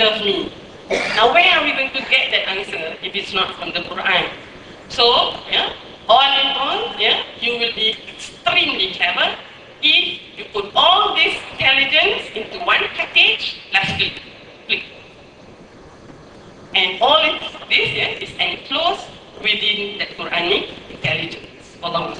love me. Now, where are we going to get that answer if it's not from the Quran? So, yeah, all in all, yeah, you will be extremely clever if you put all this intelligence into one package, last click, click. And all of this yeah, is enclosed within the Quranic intelligence. Allah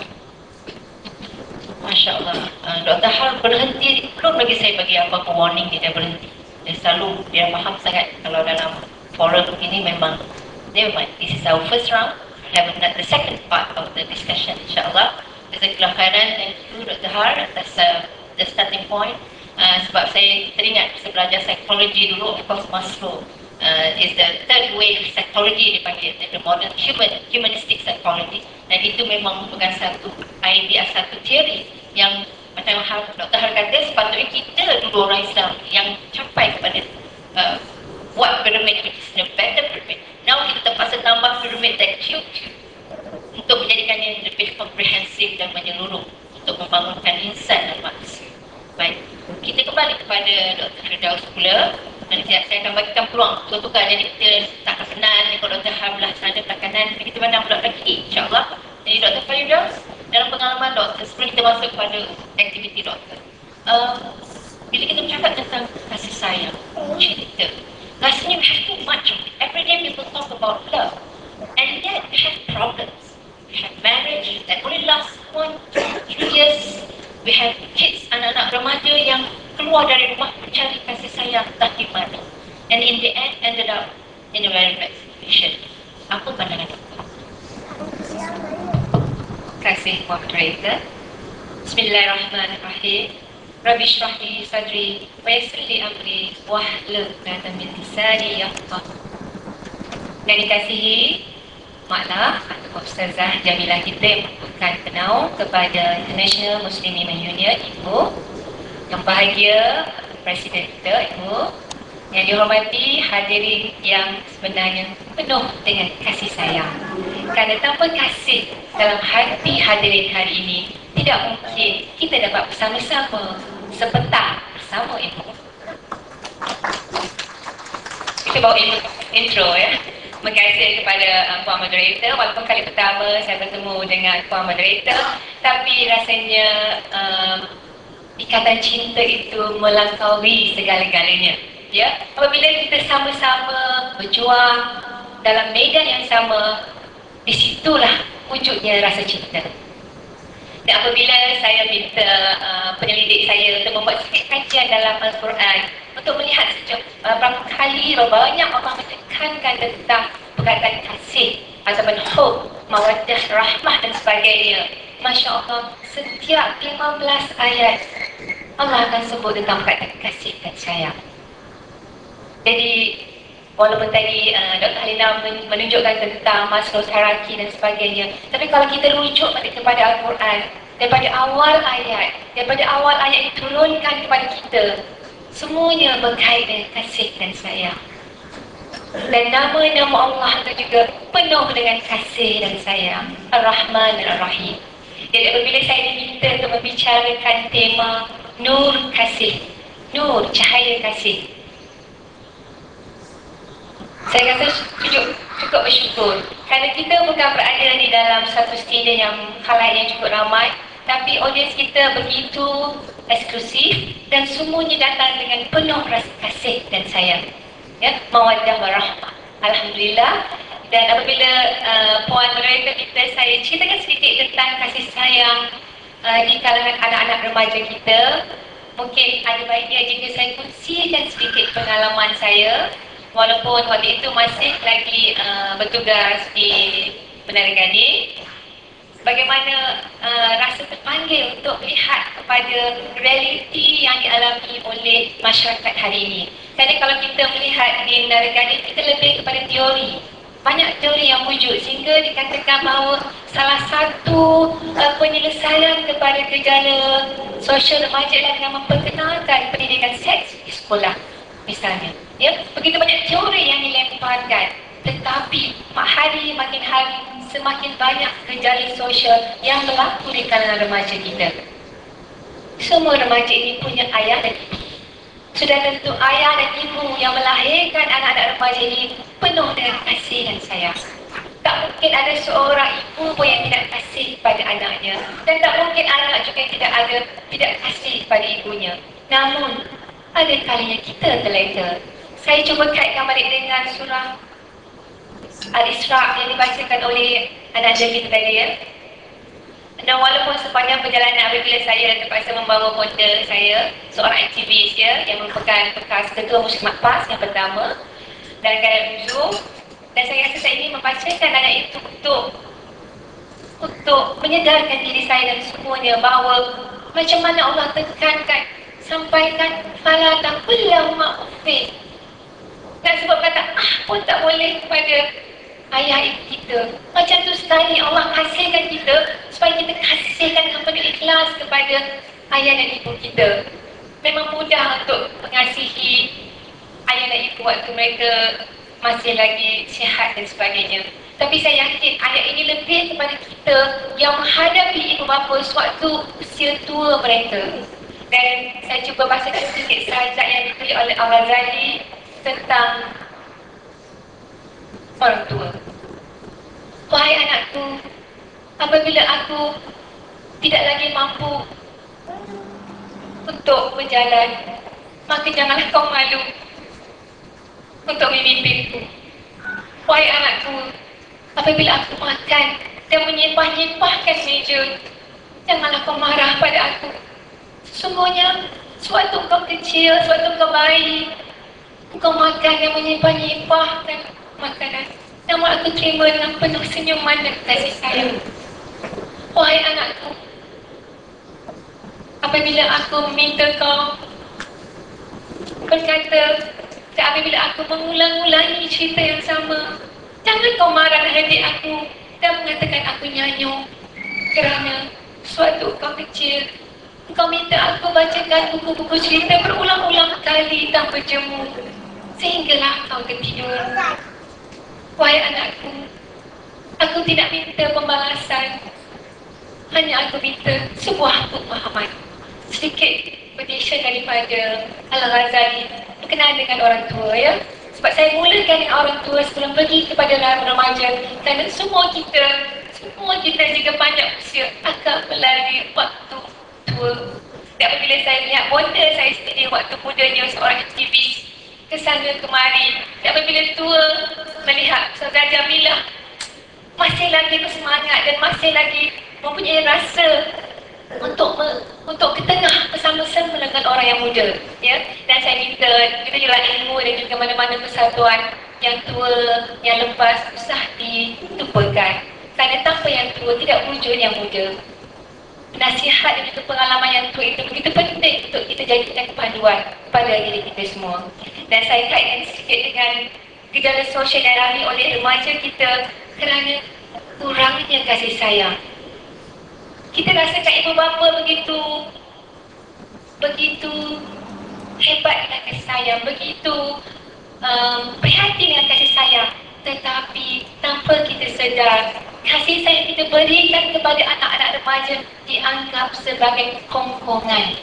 Masya Allah. Uh, Dr. Har berhenti, belum lagi saya bagi apa-apa warning dia berhenti. Dia selalu, dia faham sangat kalau dalam forum ini memang, dia memang, this is our first round. We have the second part of the discussion, insyaAllah. Jazakallah khairan, thank you Dr. Har atas uh, the starting point. Uh, sebab saya teringat saya belajar psikologi dulu, of course Maslow uh, is the third wave psychology dipanggil the modern human humanistic psychology dan itu memang merupakan satu idea satu teori yang macam Dr. Har kata sepatutnya kita dulu orang Islam yang capai kepada uh, buat pyramid which is a better pyramid now kita terpaksa tambah pyramid that cute untuk menjadikannya lebih komprehensif dan menyeluruh untuk membangunkan insan dan manusia baik kita kembali kepada Dr. Firdaus pula Nanti saya, akan bagikan peluang untuk tukar jadi kita tak kenal ni kalau Dr. Ham lah tak kanan kita pandang pula lagi insyaAllah jadi Dr. Faridaus dalam pengalaman doktor sebelum kita masuk kepada aktiviti doktor uh, bila kita bercakap tentang kasih sayang cinta rasanya we have too much of it every day people talk about love and yet we have problems we have marriage that only lasts one, two, years we have kids, anak-anak remaja yang keluar dari rumah mencari kasih sayang tak di mana. And in the end, ended up in a very bad situation. Apa pandangan itu? Kasih, moderator. Bismillahirrahmanirrahim. Rabbi syrah li sadri wa yassir li amri wahlul 'uqdatam min lisani yafqahu. Dan dikasihi makna atau Ustazah Jamilah kita akan kenal kepada International Muslim Women Union Ibu. Yang bahagia Presiden kita Ibu. Yang dihormati hadirin yang sebenarnya penuh dengan kasih sayang. Kerana tanpa kasih dalam hati hadirin hari ini tidak mungkin kita dapat bersama-sama sepetak bersama Ibu. Kita bawa intro ya Kasih kepada uh, Puan Moderator Walaupun kali pertama saya bertemu dengan Puan Moderator Tapi rasanya uh, Ikatan cinta itu melangkaui segala-galanya Ya, apabila kita sama-sama berjuang dalam medan yang sama, disitulah wujudnya rasa cinta. Dan apabila saya minta uh, penyelidik saya untuk membuat sikit kajian dalam Al-Quran untuk melihat sejauh uh, berapa kali banyak Allah menekankan tentang perkataan kasih ataupun hub, mawadah, rahmah dan sebagainya. Masya Allah, setiap 15 ayat Allah akan sebut tentang perkataan kasih dan sayang. Jadi walaupun tadi uh, Dr. Halina menunjukkan tentang Maslow hierarchy dan sebagainya tapi kalau kita rujuk kepada Al-Quran daripada awal ayat daripada awal ayat diturunkan kepada kita semuanya berkait dengan kasih dan sayang. Dan nama-nama Allah itu juga penuh dengan kasih dan sayang. Ar-Rahman Ar-Rahim jadi apabila saya diminta untuk membicarakan tema Nur Kasih Nur Cahaya Kasih. Saya rasa cukup, cukup bersyukur. Kerana kita bukan berada di dalam satu stadium yang halayak yang cukup ramai tapi audiens kita begitu eksklusif dan semuanya datang dengan penuh rasa kasih dan sayang. Ya mawaddah warahmah alhamdulillah. Dan apabila uh, puan moderator kita saya ceritakan sedikit tentang kasih sayang uh, di kalangan anak-anak remaja kita. Mungkin ada baiknya jika saya kongsikan sedikit pengalaman saya. Walaupun waktu itu masih lagi uh, bertugas di Gading bagaimana uh, rasa terpanggil untuk melihat kepada realiti yang dialami oleh masyarakat hari ini. Kerana kalau kita melihat di Menara Gading kita lebih kepada teori. Banyak teori yang wujud sehingga dikatakan bahawa salah satu uh, penyelesaian kepada gejala sosial remaja adalah dengan memperkenalkan pendidikan seks di sekolah misalnya. Ya begitu banyak teori yang dilemparkan tetapi hari makin hari semakin banyak gejala sosial yang berlaku di kalangan remaja kita semua remaja ini punya ayah dan ibu Sudah tentu ayah dan ibu yang melahirkan anak-anak remaja ini penuh dengan kasih dan sayang. Tak mungkin ada seorang ibu pun yang tidak kasih pada anaknya. Dan tak mungkin anak juga tidak ada tidak kasih pada ibunya. Namun, ada kalinya kita terlena. Saya cuba kaitkan balik dengan surah Al-Isra' yang dibacakan oleh anak kita tadi ya. Dan walaupun sepanjang perjalanan apabila saya terpaksa membawa model saya, seorang aktivis ya, yang merupakan bekas ketua Muslim Pas yang pertama, dan kadang Zoom, dan saya rasa saya ingin membacakan ayat itu untuk untuk menyedarkan diri saya dan semuanya bahawa macam mana Allah tekankan sampaikan fala taqullahu ufin dan sebab kata ah pun tak boleh kepada ayah ibu kita. Macam tu sekali Allah kasihkan kita supaya kita kasihkan kepada ikhlas kepada ayah dan ibu kita. Memang mudah untuk mengasihi ayah dan ibu waktu mereka masih lagi sihat dan sebagainya. Tapi saya yakin ayat ini lebih kepada kita yang menghadapi ibu bapa sewaktu usia tua mereka. Dan saya cuba bacakan sedikit sahaja yang ditulis oleh Al-Ghazali tentang orang tua. Wahai anakku, apabila aku tidak lagi mampu untuk berjalan, maka janganlah kau malu untuk memimpinku. Wahai anakku, apabila aku makan dan menyepah-nyepahkan meja, janganlah kau marah pada aku. Sesungguhnya, suatu kau kecil, suatu kau bayi, kau makan dan menyepah-nyepahkan makanan. Namun aku terima dengan penuh senyuman dan kasih sayang. Wahai anakku, apabila aku meminta kau berkata dan apabila aku mengulang-ulangi cerita yang sama, jangan kau marah hati aku dan mengatakan aku nyanyuk kerana suatu kau kecil Kau minta aku bacakan buku-buku cerita berulang-ulang kali tanpa jemu Sehinggalah kau ketidur Wahai anakku Aku tidak minta pembalasan Hanya aku minta sebuah pemahaman. Sedikit petition daripada Al-Ghazali Berkenaan dengan orang tua ya. Sebab saya mulakan dengan orang tua sebelum pergi kepada remaja. Kerana semua kita Semua kita jika panjang usia akan melalui waktu tua. Dan apabila saya melihat bonda saya sendiri waktu mudanya seorang aktivis kesana kemari. Dan apabila tua melihat Saudara Jamilah masih lagi bersemangat dan masih lagi mempunyai rasa untuk me, untuk ke tengah bersama-sama dengan orang yang muda ya dan saya minta kita juga ilmu dan juga mana-mana persatuan yang tua yang lepas usah ditupakan kerana tanpa yang tua tidak wujud yang muda nasihat dan juga pengalaman yang tua itu begitu penting untuk kita jadikan kepanduan kepada diri kita semua. Dan saya kaitkan sedikit dengan gejala sosial yang dialami oleh remaja kita kerana kurangnya kasih sayang. Kita rasakan ibu bapa begitu begitu hebat dengan kasih sayang, begitu um, prihatin dengan kasih sayang. Tetapi tanpa kita sedar kasih sayang kita berikan kepada anak-anak remaja dianggap sebagai kongkongan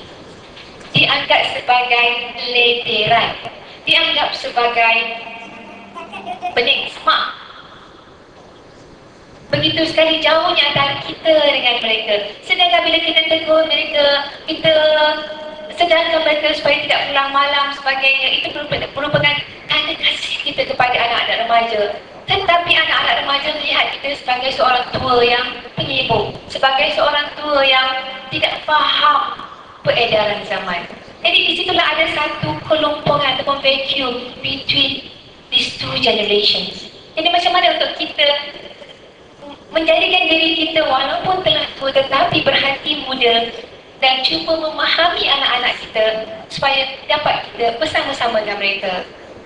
dianggap sebagai lederan dianggap sebagai pening semak begitu sekali jauhnya antara kita dengan mereka. Sedangkan bila kita tegur mereka kita sedangkan mereka supaya tidak pulang malam sebagainya itu merupakan tanda kasih kita kepada anak-anak remaja. Tetapi anak-anak remaja melihat kita sebagai seorang tua yang penyibuk, sebagai seorang tua yang tidak faham peredaran zaman. Jadi di situlah ada satu kelompongan ataupun vacuum between these two generations. Jadi macam mana untuk kita menjadikan diri kita walaupun telah tua tetapi berhati muda dan cuba memahami anak-anak kita supaya dapat kita bersama-sama dengan mereka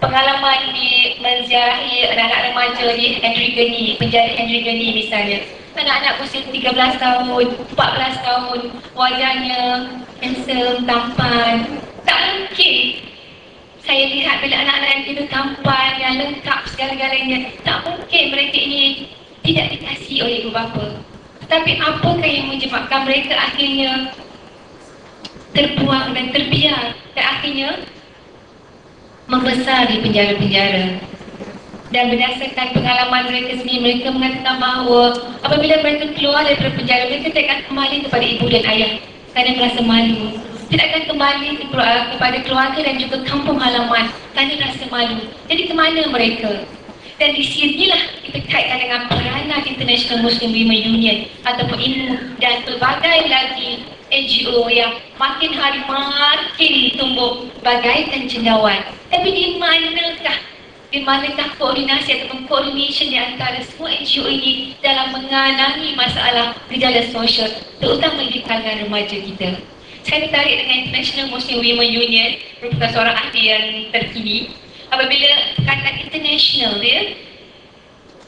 pengalaman di menziarahi anak-anak remaja di Henry Geni, penjara Henry Geni misalnya. Anak-anak usia 13 tahun, 14 tahun, wajahnya handsome, tampan. Tak mungkin saya lihat bila anak-anak yang itu tampan, yang lengkap segala-galanya. Tak mungkin mereka ini tidak dikasih oleh ibu bapa. Tapi apakah yang menyebabkan mereka akhirnya terbuang dan terbiar dan akhirnya membesar di penjara-penjara. Dan berdasarkan pengalaman mereka sendiri, mereka mengatakan bahawa apabila mereka keluar daripada penjara, mereka tidak akan kembali kepada ibu dan ayah kerana merasa malu. Tidak akan kembali kepada keluarga dan juga kampung halaman kerana rasa malu. Jadi ke mana mereka? Dan di sinilah kita kaitkan dengan peranan International Muslim Women Union ataupun IMU dan pelbagai lagi NGO yang makin hari makin tumbuh bagaikan cendawan. Tapi di manakah di manakah koordinasi ataupun coordination di antara semua NGO ini dalam mengenangi masalah gejala sosial terutama di kalangan remaja kita. Saya tertarik dengan International Muslim Women Union merupakan seorang ahli yang terkini apabila kata international dia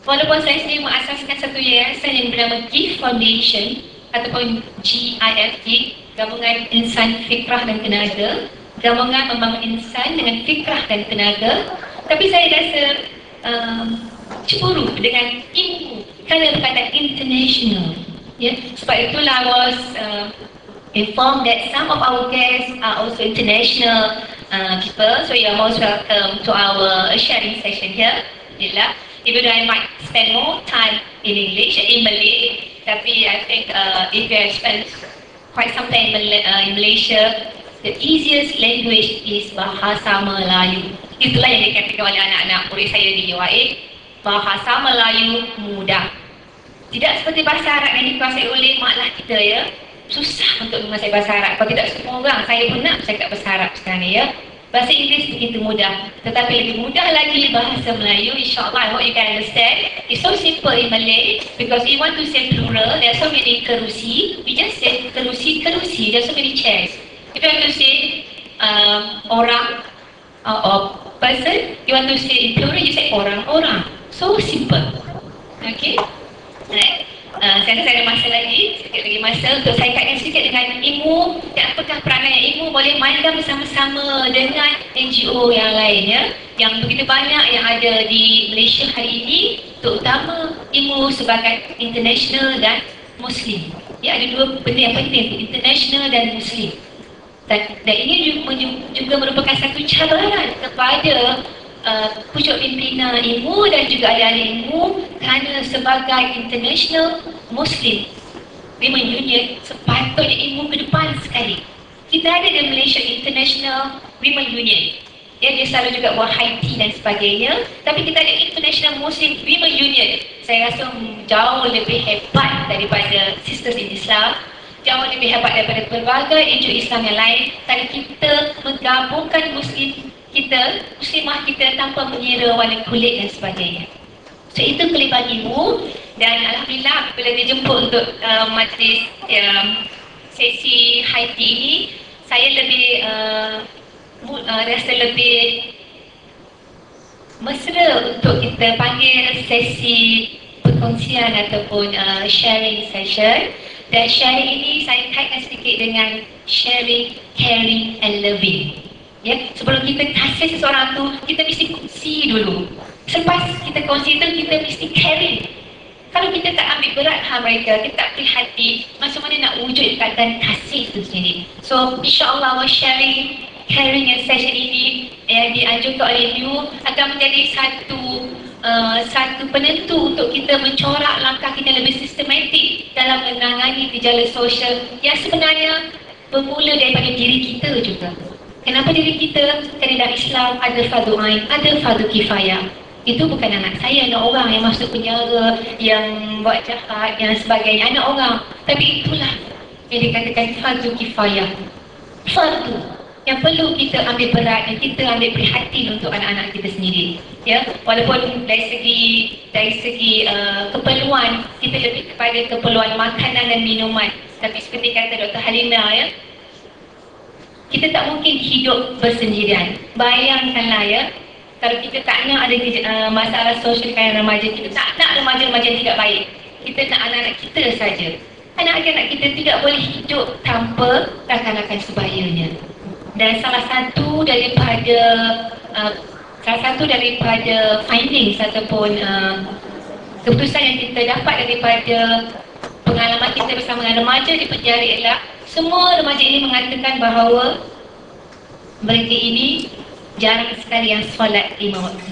walaupun saya sendiri mengasaskan satu yayasan yang bernama GIFT Foundation ataupun GIFT, Gabungan Insan Fikrah dan Tenaga, Gabungan Membangun Insan dengan Fikrah dan Tenaga. Tapi saya rasa um, cemburu dengan ilmu kerana berkata international. Ya, sebab itulah I was uh, informed that some of our guests are also international uh, people. So you are most welcome to our sharing session here. Yalah. Even though I might spend more time in English, in Malay, tapi I think uh, if you spent quite some time in, Mal- uh, in Malaysia, the easiest language is Bahasa Melayu. Itulah yang dikatakan oleh anak-anak murid saya di UAE. Bahasa Melayu mudah. Tidak seperti bahasa Arab yang dikuasai oleh maklah kita ya. Susah untuk menguasai bahasa Arab. Kalau tidak semua orang, saya pun nak bercakap bahasa Arab sekarang ya. Bahasa Inggeris begitu mudah. Tetapi lebih mudah lagi bahasa Melayu. InsyaAllah, I hope you can understand. It's so simple in Malay because you want to say plural, there are so many kerusi. We just say kerusi, kerusi. There are so many chairs. If you want to say um, orang uh, person, you want to say plural, you say orang, orang. So simple. Okay? Right. Uh, saya rasa saya ada masa lagi, sedikit lagi masa untuk saya kaitkan sedikit dengan ilmu dan apakah peranan yang ilmu boleh mainkan bersama-sama dengan NGO yang lain ya. Yang begitu banyak yang ada di Malaysia hari ini, terutama ilmu sebagai international dan Muslim. Ya, ada dua benda yang penting, international dan Muslim. Dan, ini juga, merupakan satu cabaran kepada uh, pucuk pimpinan ilmu dan juga ahli ilmu kerana sebagai international Muslim Women Union sepatutnya ilmu ke depan sekali. Kita ada di Malaysia International Women Union. Ya, dia selalu juga buat Haiti dan sebagainya. Tapi kita ada International Muslim Women Union. Saya rasa jauh lebih hebat daripada Sisters in Islam. Jauh lebih hebat daripada pelbagai NGO Islam yang lain. Kerana kita menggabungkan Muslim kita, Muslimah kita tanpa mengira warna kulit dan sebagainya. So itu kelebihan ilmu dan Alhamdulillah bila dijemput untuk uh, majlis um, sesi Haiti ini saya lebih uh, uh, rasa lebih mesra untuk kita panggil sesi perkongsian ataupun uh, sharing session dan sharing ini saya kaitkan sedikit dengan sharing, caring and loving. Ya sebelum kita kasih seseorang tu kita mesti kongsi dulu. Selepas kita kongsi tu kita mesti caring. Kalau kita tak ambil berat hal mereka, kita tak hati, macam mana nak wujudkan dan kasih itu sendiri. So, insyaAllah our sharing, caring and session ini yang dianjurkan oleh you akan menjadi satu uh, satu penentu untuk kita mencorak langkah kita lebih sistematik dalam menangani gejala sosial yang sebenarnya bermula daripada diri kita juga. Kenapa diri kita? Kerana dalam Islam ada fardu ain, ada fardu kifayah itu bukan anak saya, anak orang yang masuk penjara, yang buat jahat, yang sebagainya, anak orang. Tapi itulah yang dikatakan fardu kifayah. Fardu yang perlu kita ambil berat dan kita ambil prihatin untuk anak-anak kita sendiri. Ya, walaupun dari segi dari segi uh, keperluan kita lebih kepada keperluan makanan dan minuman. Tapi seperti kata Dr. Halimah ya, kita tak mungkin hidup bersendirian. Bayangkanlah ya, kalau kita tak nak ada uh, masalah sosial dengan remaja, kita tak nak remaja-remaja tidak baik. Kita nak anak-anak kita saja. Anak-anak kita tidak boleh hidup tanpa rakan-rakan sebayanya. Dan salah satu daripada uh, salah satu daripada findings ataupun uh, keputusan yang kita dapat daripada pengalaman kita bersama dengan remaja di penjara ialah semua remaja ini mengatakan bahawa mereka ini jarang sekali yang solat lima waktu.